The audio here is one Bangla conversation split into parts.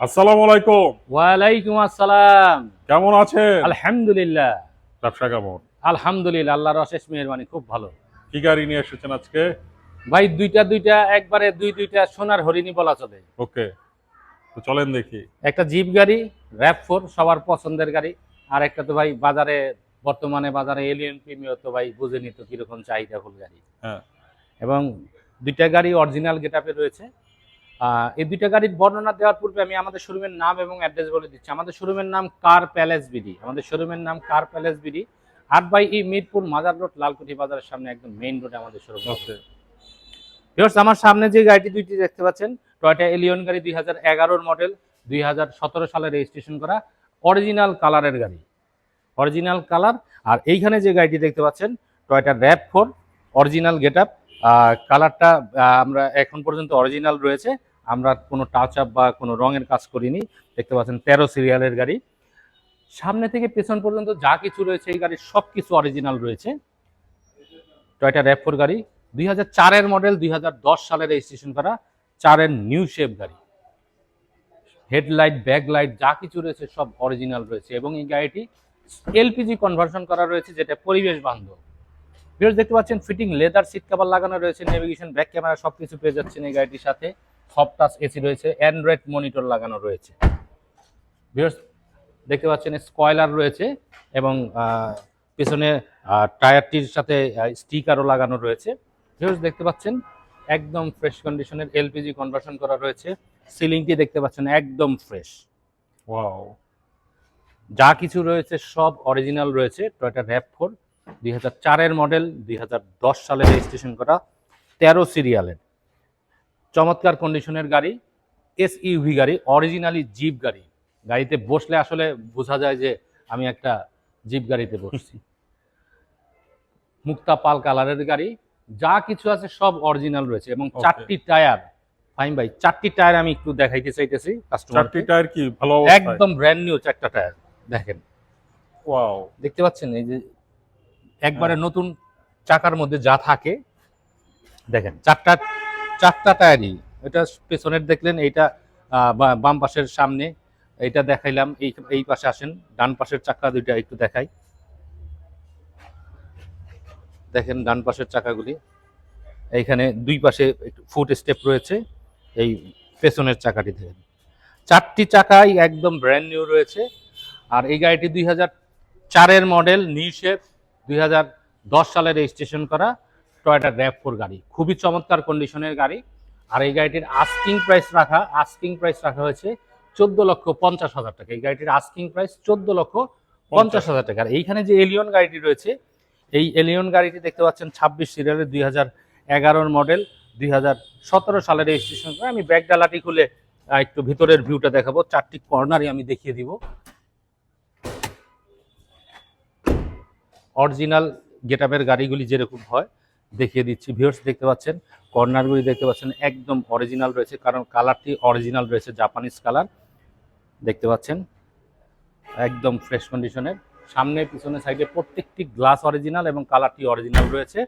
আসসালামু আলাইকুম। ওয়ালাইকুম আসসালাম। কেমন আছেন? আলহামদুলিল্লাহ। ব্যবসা কেমন? আলহামদুলিল্লাহ আল্লাহর অশেষ মেহরবানি খুব ভালো। কি গাড়ি নিয়ে এসেছেন আজকে? ভাই দুইটা দুইটা একবারে দুই দুইটা সোনার হরিণী বলা চলে। ওকে তো চলেন দেখি। একটা জিপ গাড়ি র্যাপ ফোর সবার পছন্দের গাড়ি। আর একটা তো ভাই বাজারে বর্তমানে বাজারে এলিয়ন প্রিমিও তো ভাই বুঝেনি তো কীরকম চাহিদা ফুল গাড়ি। হ্যাঁ। এবং দুইটা গাড়ি অরিজিনাল গেটআপে রয়েছে। এই দুইটা গাড়ির বর্ণনা দেওয়ার পূর্বে আমি আমাদের শোরুমের নাম এবং অ্যাড্রেস বলে দিচ্ছি। আমাদের শোরুমের নাম কার প্যালেস বিডি। আমাদের শোরুমের নাম কার প্যালেস বিডি। আট by E Mirpur Mazar road Lalkuthi বাজারের সামনে একদম মেইন রোডে আমাদের শোরুম আমার সামনে যে গাড়িটি দুইটি দেখতে পাচ্ছেন। টয়টা এলিয়ন গাড়ি দুই হাজার এগারোর মডেল দুই হাজার সতেরো সালে রেজিস্ট্রেশন করা অরিজিনাল কালারের গাড়ি। অরিজিনাল কালার আর এইখানে যে গাড়িটি দেখতে পাচ্ছেন Toyota RAV four original get up কালারটা আমরা এখন পর্যন্ত অরিজিনাল রয়েছে। আমরা কোনো টাচ আপ বা কোনো রঙের কাজ করিনি। দেখতে পাচ্ছেন, তেরো সিরিয়ালের গাড়ি। সামনে থেকে পেছন পর্যন্ত যা কিছু রয়েছে এই গাড়ির সব কিছু অরিজিনাল রয়েছে। টয়টা র্যাপ ফোর গাড়ি, দুই হাজার মডেল দুই হাজার দশ সালে রেজিস্ট্রেশন করা, চারের নিউ শেপ গাড়ি। হেডলাইট ব্যাকলাইট যা কিছু রয়েছে সব অরিজিনাল রয়েছে এবং এই গাড়িটি এলপিজি কনভার্সন করা রয়েছে, যেটা পরিবেশ বান্ধব। ভিউয়ার্স দেখতে পাচ্ছেন ফিটিং লেদার সিট কভার লাগানো রয়েছে নেভিগেশন ব্যাক ক্যামেরা সব কিছু পেয়ে যাচ্ছেন এই গাড়িটির সাথে। সব টাচ এসি রয়েছে অ্যান্ড্রয়েড মনিটর লাগানো রয়েছে। ভিউয়ার্স দেখতে পাচ্ছেন স্কয়লার রয়েছে এবং পেছনে টায়ারটির সাথে স্টিকারও লাগানো রয়েছে। ভিউয়ার্স দেখতে পাচ্ছেন একদম ফ্রেশ কন্ডিশনের এলপিজি কনভার্সন করা রয়েছে। সিলিংটি দেখতে পাচ্ছেন একদম ফ্রেশ ওয়াও যা কিছু রয়েছে সব অরিজিনাল রয়েছে টয়টা র্যাপ ফোর দুই হাজার চারের মডেল দুই হাজার দশ সালে রেজিস্ট্রেশন করা তেরো সিরিয়ালের চমৎকার কন্ডিশনের গাড়ি এস ইউভি গাড়ি অরিজিনালি জিপ গাড়ি। গাড়িতে বসলে আসলে বোঝা যায় যে আমি একটা জিপ গাড়িতে বসছি। মুক্তা পাল কালারের গাড়ি যা কিছু আছে সব অরিজিনাল রয়েছে এবং চারটি টায়ার। ফাইন ভাই চারটি টায়ার আমি একটু দেখাইতে চাইতেছি চারটি টায়ার কি ভালো একদম ব্র্যান্ড নিউ চারটা টায়ার দেখেন। ওয়াও দেখতে পাচ্ছেন এই যে একবারে নতুন চাকার মধ্যে যা থাকে দেখেন চারটা চারটা টায়ারই এটা পেছনের দেখলেন, এইটা বাম পাশের সামনে, এইটা দেখাইলাম, এই এই পাশে আসেন, ডান পাশের চাকা দুইটা একটু দেখাই। দেখেন ডান পাশের চাকাগুলি, এইখানে দুই পাশে একটু ফুট স্টেপ রয়েছে, এই পেছনের চাকাটি দেখেন। চারটি চাকাই একদম ব্র্যান্ড নিউ রয়েছে, আর এই গাড়িটি দুই হাজার চারের মডেল নিউ শেপ দুই হাজার দশ সালে রেজিস্ট্রেশন করা। টয়টা র্যাপ ফোর গাড়ি। খুবই চমৎকার কন্ডিশনের গাড়ি। আর এই গাড়িটির আস্কিং প্রাইস রাখা আস্কিং প্রাইস রাখা হয়েছে চোদ্দ লক্ষ পঞ্চাশ হাজার টাকা। এই গাড়িটির আস্কিং প্রাইস চোদ্দ লক্ষ পঞ্চাশ হাজার টাকা। আর এইখানে যে এলিয়ন গাড়িটি রয়েছে, এই এলিয়ন গাড়িটি দেখতে পাচ্ছেন ছাব্বিশ সিরিয়ালের দুই হাজার এগারোর মডেল দুই হাজার সতেরো সালে রেজিস্ট্রেশন করে। আমি ব্যাগ ডালাটি খুলে একটু ভিতরের ভিউটা দেখাবো। চারটি কর্নারই আমি দেখিয়ে দিব। অরিজিনাল গেটআপের গাড়িগুলি যেরকম হয়। দেখিয়ে দিচ্ছি। ভিউয়ার্স দেখতে পাচ্ছেন, কর্নারগুলি দেখতে পাচ্ছেন, একদম অরিজিনাল রয়েছে, কারণ কালারটি অরিজিনাল রয়েছে জাপানিজ কালার দেখতে পাচ্ছেন, একদম ফ্রেশ কন্ডিশনের সামনে, পিছনে সাইডে প্রত্যেকটি গ্লাস অরিজিনাল এবং কালারটি অরিজিনাল রয়েছে।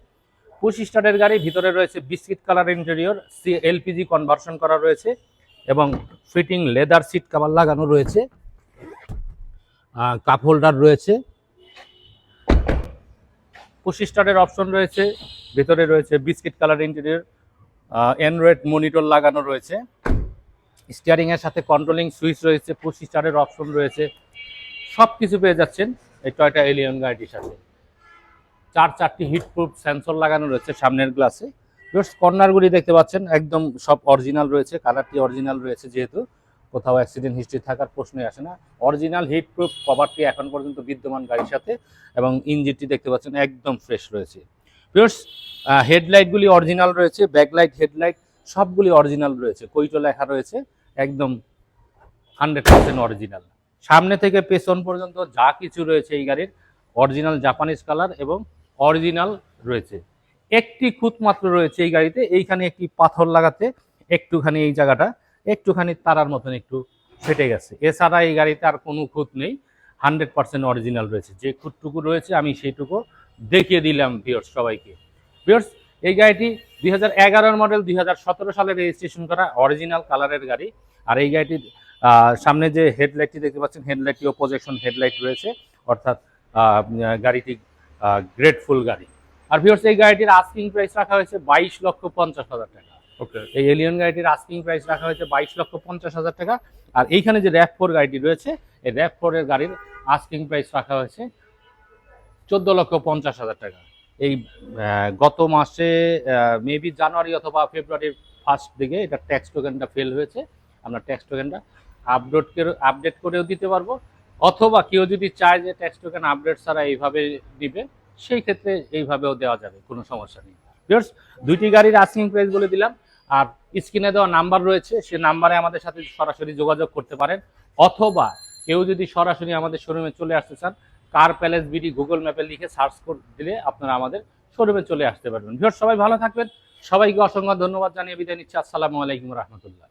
পুশ স্টার্টের গাড়ি, ভিতরে রয়েছে biscuit colour interior C LPG conversion করা রয়েছে এবং ফিটিং লেদার সিট কাভার লাগানো রয়েছে। কাপ হোল্ডার রয়েছে। পুশ স্টার্টের অপশন রয়েছে। ভিতরে রয়েছে biscuit colour interior Android monitor লাগানো রয়েছে। স্টিয়ারিং এর সাথে কন্ট্রোলিং সুইচ রয়েছে, পুশ স্টারের অপশন রয়েছে। সব কিছু পেয়ে যাচ্ছেন এই টয়টা এলিয়ন গাড়িটির সাথে। চার চারটি হিট প্রুফ সেন্সর লাগানো রয়েছে সামনের গ্লাসে। জাস্ট কর্নারগুলি দেখতে পাচ্ছেন, একদম সব অরিজিনাল রয়েছে, কালারটি অরিজিনাল রয়েছে যেহেতু। কোথাও অ্যাক্সিডেন্ট হিস্ট্রি থাকার প্রশ্নই আসে না। অরিজিনাল হিট প্রুফ কভারটি এখন পর্যন্ত বিদ্যমান গাড়ির সাথে এবং ইঞ্জিনটি দেখতে পাচ্ছেন একদম ফ্রেশ রয়েছে। পিওর্স হেডলাইটগুলি অরিজিনাল রয়েছে ব্যাকলাইট হেডলাইট সবগুলি অরিজিনাল রয়েছে, কৈটো লেখা রয়েছে, একদম হান্ড্রেড পার্সেন্ট অরিজিনাল সামনে থেকে পেছন পর্যন্ত যা কিছু রয়েছে এই গাড়ির অরিজিনাল জাপানিজ কালার এবং অরিজিনাল রয়েছে। একটি খুঁত মাত্র রয়েছে এই গাড়িতে, এইখানে একটি পাথর লাগাতে, একটুখানি এই জায়গাটা, একটুখানি তারার মতন একটু ফেটে গেছে। এছাড়া এই গাড়িতে আর কোনো খুঁত নেই হান্ড্রেড পার্সেন্ট অরিজিনাল রয়েছে। যে খুঁতটুকু রয়েছে, আমি সেইটুকু দেখিয়ে দিলাম ভিওর্স সবাইকে। ভিওর্স এই গাড়িটি দুই হাজার এগারোর মডেল দুই হাজার সতেরো সালে রেজিস্ট্রেশন করা অরিজিনাল কালারের গাড়ি। আর এই গাড়িটির সামনে যে হেডলাইটটি দেখতে পাচ্ছেন হেডলাইটটিও প্রজেকশন হেডলাইট রয়েছে। অর্থাৎ গাড়িটি গ্রেটফুল গাড়ি। আর ভিউয়ার্স এই গাড়িটির আস্কিং প্রাইস রাখা হয়েছে বাইশ লক্ষ পঞ্চাশ হাজার টাকা। ওকে এই এলিয়ন গাড়িটির আস্কিং প্রাইস রাখা হয়েছে বাইশ লক্ষ পঞ্চাশ হাজার টাকা। আর এইখানে যে র্যাপ ফোর গাড়িটি রয়েছে এই র্যাপ ফোরের গাড়ির আস্কিং প্রাইস রাখা হয়েছে চোদ্দ লক্ষ পঞ্চাশ হাজার টাকা। এই গত মাসে মেবি জানুয়ারি অথবা ফেব্রুয়ারির ফার্স্ট দিকে এটা ট্যাক্স টোকেনটা ফেল হয়েছে। আমরা ট্যাক্স টোকেনটা আপডেট করে আপডেট করেও দিতে পারব। অথবা কেউ যদি চায় যে ট্যাক্স টোকেন আপডেট ছাড়া এইভাবে দিবে সেই ক্ষেত্রে এইভাবেও দেওয়া যাবে কোনো সমস্যা নেই। Viewers, দুইটি গাড়ির আস্কিং প্রাইস বলে দিলাম। আর স্ক্রিনে দেওয়া নাম্বার রয়েছে সে নাম্বারে আমাদের সাথে সরাসরি যোগাযোগ করতে পারেন। অথবা কেউ যদি সরাসরি আমাদের শোরুমে চলে আসতে চান কার প্যালেস বিডি, গুগল ম্যাপে লিখে সার্চ করে দিলে আপনারা আমাদের শোরুমে চলে আসতে পারবেন। ভিউয়ার্স, সবাই ভালো থাকবেন। সবাইকে অসংখ্য ধন্যবাদ জানিয়ে বিদায় নিচ্ছি। আসসালামু আলাইকুম রহমতুল্লাহ।